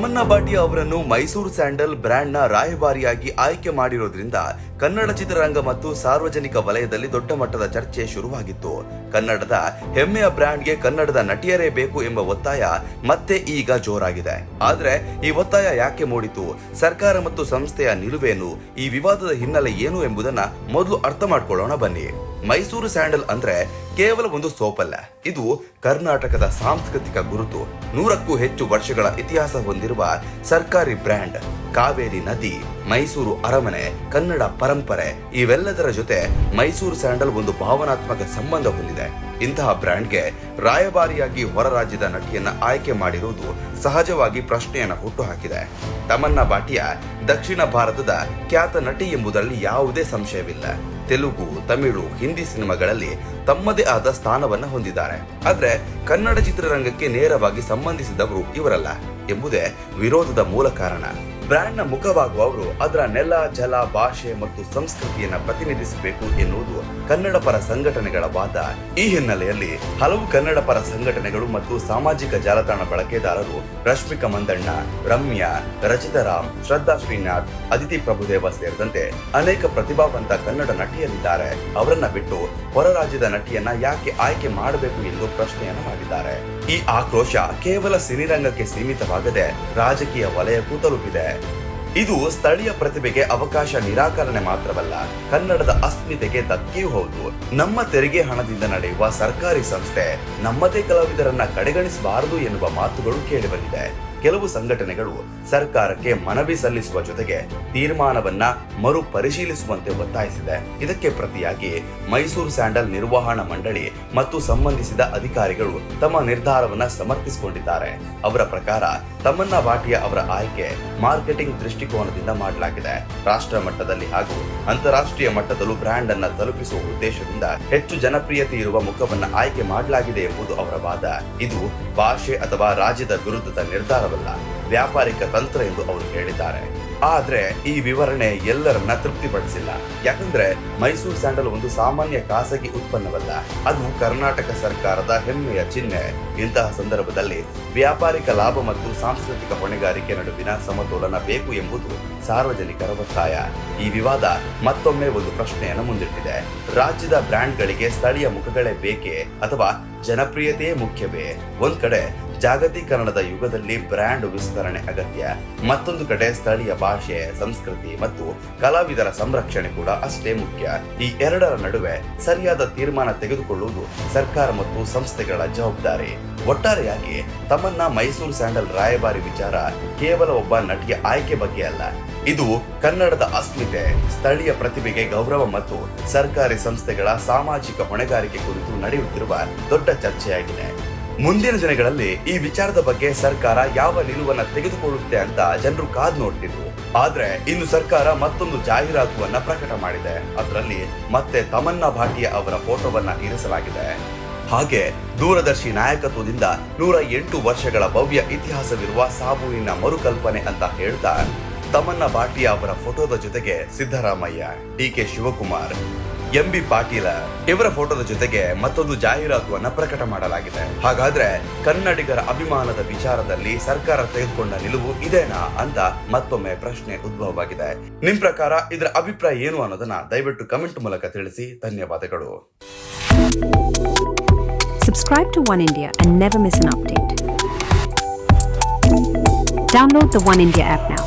ಭಾಟಿಯಾ ಅವರನ್ನು ಮೈಸೂರು ಸ್ಯಾಂಡಲ್ ಬ್ರ್ಯಾಂಡ್ನ ರಾಯಭಾರಿಯಾಗಿ ಆಯ್ಕೆ ಮಾಡಿರೋದ್ರಿಂದ ಕನ್ನಡ ಚಿತ್ರರಂಗ ಮತ್ತು ಸಾರ್ವಜನಿಕ ವಲಯದಲ್ಲಿ ದೊಡ್ಡ ಮಟ್ಟದ ಚರ್ಚೆ ಶುರುವಾಗಿತ್ತು. ಕನ್ನಡದ ಹೆಮ್ಮೆಯ ಬ್ರ್ಯಾಂಡ್ಗೆ ಕನ್ನಡದ ನಟಿಯರೇ ಬೇಕು ಎಂಬ ಒತ್ತಾಯ ಮತ್ತೆ ಈಗ ಜೋರಾಗಿದೆ. ಆದ್ರೆ ಈ ಒತ್ತಾಯ ಯಾಕೆ ಮೂಡಿತು? ಸರ್ಕಾರ ಮತ್ತು ಸಂಸ್ಥೆಯ ನಿಲುವೇನು? ಈ ವಿವಾದದ ಹಿನ್ನೆಲೆ ಏನು ಎಂಬುದನ್ನ ಮೊದಲು ಅರ್ಥ ಮಾಡ್ಕೊಳ್ಳೋಣ ಬನ್ನಿ. ಮೈಸೂರು ಸ್ಯಾಂಡಲ್ ಅಂದ್ರೆ ಕೇವಲ ಒಂದು ಸೋಪಲ್ಲ. ಇದು ಕರ್ನಾಟಕದ ಸಾಂಸ್ಕೃತಿಕ ಗುರುತು. ನೂರಕ್ಕೂ ಹೆಚ್ಚು ವರ್ಷಗಳ ಇತಿಹಾಸ ಹೊಂದಿರುವ ಸರ್ಕಾರಿ ಬ್ರ್ಯಾಂಡ್ ಕಾವೇರಿ ನದಿ. ಮೈಸೂರು ಅರಮನೆ, ಕನ್ನಡ ಪರಂಪರೆ, ಇವೆಲ್ಲದರ ಜೊತೆ ಮೈಸೂರು ಸ್ಯಾಂಡಲ್ ಒಂದು ಭಾವನಾತ್ಮಕ ಸಂಬಂಧ ಹೊಂದಿದೆ. ಇಂತಹ ಬ್ರ್ಯಾಂಡ್ಗೆ ರಾಯಭಾರಿಯಾಗಿ ಹೊರ ರಾಜ್ಯದ ನಟಿಯನ್ನ ಆಯ್ಕೆ ಮಾಡಿರುವುದು ಸಹಜವಾಗಿ ಪ್ರಶ್ನೆಯನ್ನು ಹುಟ್ಟುಹಾಕಿದೆ. ತಮನ್ನಾ ಭಾಟಿಯಾ ದಕ್ಷಿಣ ಭಾರತದ ಖ್ಯಾತ ನಟಿ ಎಂಬುದರಲ್ಲಿ ಯಾವುದೇ ಸಂಶಯವಿಲ್ಲ. ತೆಲುಗು, ತಮಿಳು, ಹಿಂದಿ ಸಿನಿಮಾಗಳಲ್ಲಿ ತಮ್ಮದೇ ಆದ ಸ್ಥಾನವನ್ನ ಹೊಂದಿದ್ದಾರೆ. ಆದ್ರೆ ಕನ್ನಡ ಚಿತ್ರರಂಗಕ್ಕೆ ನೇರವಾಗಿ ಸಂಬಂಧಿಸಿದವರು ಇವರಲ್ಲ ಎಂಬುದೇ ವಿರೋಧದ ಮೂಲ ಕಾರಣ. ಬ್ರ್ಯಾಂಡ್ನ ಮುಖವಾಗುವವರು ಅದರ ನೆಲ, ಜಲ, ಭಾಷೆ ಮತ್ತು ಸಂಸ್ಕೃತಿಯನ್ನ ಪ್ರತಿನಿಧಿಸಬೇಕು ಎನ್ನುವುದು ಕನ್ನಡ ಪರ ಸಂಘಟನೆಗಳ ವಾದ. ಈ ಹಿನ್ನೆಲೆಯಲ್ಲಿ ಹಲವು ಕನ್ನಡ ಪರ ಸಂಘಟನೆಗಳು ಮತ್ತು ಸಾಮಾಜಿಕ ಜಾಲತಾಣ ಬಳಕೆದಾರರು ರಶ್ಮಿಕಾ ಮಂದಣ್ಣ, ರಮ್ಯಾ ರಚಿತಾ ರಾಮ್ ಶ್ರದ್ಧಾ ಶ್ರೀನಾಥ್, ಅದಿತಿ ಪ್ರಭುದೇವ ಸೇರಿದಂತೆ ಅನೇಕ ಪ್ರತಿಭಾವಂತ ಕನ್ನಡ ನಟಿಯರಿದ್ದಾರೆ. ಅವರನ್ನ ಬಿಟ್ಟು ಹೊರ ರಾಜ್ಯದ ನಟಿಯನ್ನ ಯಾಕೆ ಆಯ್ಕೆ ಮಾಡಬೇಕು ಎಂದು ಪ್ರಶ್ನೆಯನ್ನು ಮಾಡಿದ್ದಾರೆ. ಈ ಆಕ್ರೋಶ ಕೇವಲ ಸಿನಿರಂಗಕ್ಕೆ ಸೀಮಿತವಾಗದೆ ರಾಜಕೀಯ ವಲಯಕ್ಕೂ ತಲುಪಿದೆ. ಇದು ಸ್ಥಳೀಯ ಪ್ರತಿಭೆಗೆ ಅವಕಾಶ ನಿರಾಕರಣೆ ಮಾತ್ರವಲ್ಲ, ಕನ್ನಡದ ಅಸ್ಮಿತೆಗೆ ಧಕ್ಕೆಯೂ ಹೌದು. ನಮ್ಮ ತೆರಿಗೆ ಹಣದಿಂದ ನಡೆಯುವ ಸರ್ಕಾರಿ ಸಂಸ್ಥೆ ನಮ್ಮದೇ ಕಲಾವಿದರನ್ನ ಕಡೆಗಣಿಸಬಾರದು ಎನ್ನುವ ಮಾತುಗಳು ಕೇಳಿಬಂದಿದೆ ಕೆಲವು ಸಂಘಟನೆಗಳು ಸರ್ಕಾರಕ್ಕೆ ಮನವಿ ಸಲ್ಲಿಸುವ ಜೊತೆಗೆ ತೀರ್ಮಾನವನ್ನ ಮರು ಪರಿಶೀಲಿಸುವಂತೆ ಒತ್ತಾಯಿಸಿದೆ. ಇದಕ್ಕೆ ಪ್ರತಿಯಾಗಿ ಮೈಸೂರು ಸ್ಯಾಂಡಲ್ ನಿರ್ವಹಣಾ ಮಂಡಳಿ ಮತ್ತು ಸಂಬಂಧಿಸಿದ ಅಧಿಕಾರಿಗಳು ತಮ್ಮ ನಿರ್ಧಾರವನ್ನ ಸಮರ್ಥಿಸಿಕೊಂಡಿದ್ದಾರೆ. ಅವರ ಪ್ರಕಾರ ತಮ್ಮನ್ನ ವಾಟಿಯ ಅವರ ಆಯ್ಕೆ ಮಾರ್ಕೆಟಿಂಗ್ ದೃಷ್ಟಿಕೋನದಿಂದ ಮಾಡಲಾಗಿದೆ. ರಾಷ್ಟ್ರ ಮಟ್ಟದಲ್ಲಿ ಹಾಗೂ ಅಂತಾರಾಷ್ಟ್ರೀಯ ಮಟ್ಟದಲ್ಲೂ ಬ್ರ್ಯಾಂಡ್ ಅನ್ನ ತಲುಪಿಸುವ ಉದ್ದೇಶದಿಂದ ಹೆಚ್ಚು ಜನಪ್ರಿಯತೆ ಇರುವ ಮುಖವನ್ನ ಆಯ್ಕೆ ಮಾಡಲಾಗಿದೆ ಎಂಬುದು ಅವರ ವಾದ. ಇದು ಭಾಷೆ ಅಥವಾ ರಾಜ್ಯದ ವಿರುದ್ಧದ ವ್ಯಾಪಾರಿಕ ತಂತ್ರ ಎಂದು ಅವರು ಹೇಳಿದ್ದಾರೆ. ಆದ್ರೆ ಈ ವಿವರಣೆ ಎಲ್ಲರನ್ನ ತೃಪ್ತಿಪಡಿಸಿಲ್ಲ. ಯಾಕಂದ್ರೆ ಮೈಸೂರು ಸ್ಯಾಂಡಲ್ ಒಂದು ಸಾಮಾನ್ಯ ಖಾಸಗಿ ಉತ್ಪನ್ನವಲ್ಲ. ಅದು ಕರ್ನಾಟಕ ಸರ್ಕಾರದ ಹೆಮ್ಮೆಯ ಚಿಹ್ನೆ. ಇಂತಹ ಸಂದರ್ಭದಲ್ಲಿ ವ್ಯಾಪಾರಿಕ ಲಾಭ ಮತ್ತು ಸಾಂಸ್ಕೃತಿಕ ಹೊಣೆಗಾರಿಕೆ ನಡುವಿನ ಸಮತೋಲನ ಬೇಕು ಎಂಬುದು ಸಾರ್ವಜನಿಕರ ಒತ್ತಾಯ. ಈ ವಿವಾದ ಮತ್ತೊಮ್ಮೆ ಒಂದು ಪ್ರಶ್ನೆಯನ್ನು ಮುಂದಿಟ್ಟಿದೆ. ರಾಜ್ಯದ ಬ್ರ್ಯಾಂಡ್ಗಳಿಗೆ ಸ್ಥಳೀಯ ಮುಖಗಳೇ ಬೇಕೇ ಅಥವಾ ಜನಪ್ರಿಯತೆಯೇ ಮುಖ್ಯವೇ? ಒಂದ್ ಕಡೆ ಜಾಗತೀಕರಣದ ಯುಗದಲ್ಲಿ ಬ್ರ್ಯಾಂಡ್ ವಿಸ್ತರಣೆ ಅಗತ್ಯ. ಮತ್ತೊಂದು ಕಡೆ ಸ್ಥಳೀಯ ಭಾಷೆ, ಸಂಸ್ಕೃತಿ ಮತ್ತು ಕಲಾವಿದರ ಸಂರಕ್ಷಣೆ ಕೂಡ ಅಷ್ಟೇ ಮುಖ್ಯ. ಈ ಎರಡರ ನಡುವೆ ಸರಿಯಾದ ತೀರ್ಮಾನ ತೆಗೆದುಕೊಳ್ಳುವುದು ಸರ್ಕಾರ ಮತ್ತು ಸಂಸ್ಥೆಗಳ ಜವಾಬ್ದಾರಿ. ಒಟ್ಟಾರೆಯಾಗಿ ತಮ್ಮನ್ನ ಮೈಸೂರು ಸ್ಯಾಂಡಲ್ ರಾಯಭಾರಿ ವಿಚಾರ ಕೇವಲ ಒಬ್ಬ ನಟಿಯ ಆಯ್ಕೆ ಬಗ್ಗೆ ಅಲ್ಲ. ಇದು ಕನ್ನಡದ ಅಸ್ಮಿತೆ, ಸ್ಥಳೀಯ ಪ್ರತಿಭೆಗೆ ಗೌರವ ಮತ್ತು ಸರ್ಕಾರಿ ಸಂಸ್ಥೆಗಳ ಸಾಮಾಜಿಕ ಹೊಣೆಗಾರಿಕೆ ಕುರಿತು ನಡೆಯುತ್ತಿರುವ ದೊಡ್ಡ ಚರ್ಚೆಯಾಗಿದೆ. ಮುಂದಿನ ದಿನಗಳಲ್ಲಿ ಈ ವಿಚಾರದ ಬಗ್ಗೆ ಸರ್ಕಾರ ಯಾವ ನಿಲುವನ್ನ ತೆಗೆದುಕೊಳ್ಳುತ್ತೆ ಅಂತ ಜನರು ಕಾದ್ ನೋಡ್ತಿದ್ರು. ಆದ್ರೆ ಇನ್ನು ಸರ್ಕಾರ ಮತ್ತೊಂದು ಜಾಹೀರಾತುವನ್ನ ಪ್ರಕಟ ಮಾಡಿದೆ. ಅದರಲ್ಲಿ ಮತ್ತೆ ತಮನ್ನಾ ಭಾಟಿಯ ಅವರ ಫೋಟೋವನ್ನ ಇರಿಸಲಾಗಿದೆ. ಹಾಗೆ ದೂರದರ್ಶಿ ನಾಯಕತ್ವದಿಂದ ನೂರ ಎಂಟು ವರ್ಷಗಳ ಭವ್ಯ ಇತಿಹಾಸವಿರುವ ಸಾಬೂನಿನ ಮರುಕಲ್ಪನೆ ಅಂತ ಹೇಳ್ತಾ ತಮನ್ನ ಭಾಟಿಯ ಅವರ ಫೋಟೋದ ಜೊತೆಗೆ Siddaramaiah, D K Shivakumar M B Patil ಇವರ ಫೋಟೋದ ಜೊತೆಗೆ ಮತ್ತೊಂದು ಜಾಹೀರಾತುವನ್ನ ಪ್ರಕಟ ಮಾಡಲಾಗಿದೆ ಹಾಗಾದ್ರೆ ಕನ್ನಡಿಗರ ಅಭಿಮಾನದ ವಿಚಾರದಲ್ಲಿ ಸರ್ಕಾರ ತೆಗೆದುಕೊಂಡ ನಿಲುವು ಇದೇನಾ ಅಂತ ಮತ್ತೊಮ್ಮೆ ಪ್ರಶ್ನೆ ಉದ್ಭವವಾಗಿದೆ ನಿಮ್ ಪ್ರಕಾರ ಇದರ ಅಭಿಪ್ರಾಯ ಏನು ಅನ್ನೋದನ್ನ ದಯವಿಟ್ಟು ಕಮೆಂಟ್ ಮೂಲಕ ತಿಳಿಸಿ ಧನ್ಯವಾದಗಳು Subscribe to One India and never miss an update. Download the One India app now.